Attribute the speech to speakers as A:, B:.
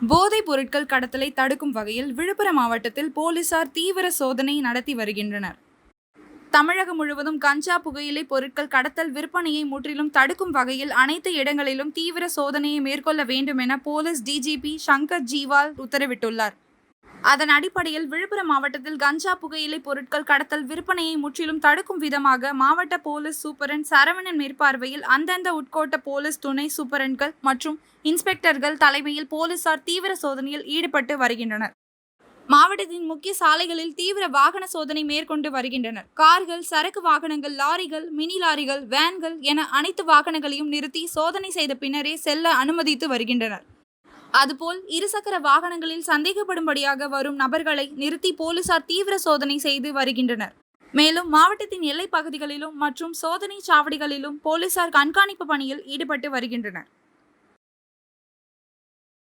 A: போதைப் பொருட்கள் கடத்தலை தடுக்கும் வகையில் விழுப்புரம் மாவட்டத்தில் போலீசார் தீவிர சோதனை நடத்தி வருகின்றனர். தமிழகம் முழுவதும் கஞ்சா புகையிலை பொருட்கள் கடத்தல் விற்பனையை முற்றிலும் தடுக்கும் வகையில் அனைத்து இடங்களிலும் தீவிர சோதனையை மேற்கொள்ள வேண்டும் என போலீஸ் டிஜிபி சங்கர் ஜீவால் உத்தரவிட்டுள்ளார். அதன் அடிப்படையில் விழுப்புரம் மாவட்டத்தில் கஞ்சா புகையிலை பொருட்கள் கடத்தல் விற்பனையை முற்றிலும் தடுக்கும் விதமாக மாவட்ட போலீஸ் சூப்பரண்ட் சரவணன் மேற்பார்வையில் அந்தந்த உட்கோட்ட போலீஸ் துணை சூப்பரண்ட்கள் மற்றும் இன்ஸ்பெக்டர்கள் தலைமையில் போலீசார் தீவிர சோதனையில் ஈடுபட்டு வருகின்றனர். மாவட்டத்தின் முக்கிய சாலைகளில் தீவிர வாகன சோதனை மேற்கொண்டு வருகின்றனர். கார்கள் சரக்கு வாகனங்கள் லாரிகள் மினி லாரிகள் வேன்கள் என அனைத்து வாகனங்களையும் நிறுத்தி சோதனை செய்த பின்னரே செல்ல அனுமதித்து வருகின்றனர். அதுபோல் இருசக்கர வாகனங்களில் சந்தேகப்படும்படியாக வரும் நபர்களை நிறுத்தி போலீசார் தீவிர சோதனை செய்து வருகின்றனர். மேலும் மாவட்டத்தின் எல்லைப் பகுதிகளிலும் மற்றும் சோதனை சாவடிகளிலும் போலீசார் கண்காணிப்பு பணியில் ஈடுபட்டு வருகின்றனர்.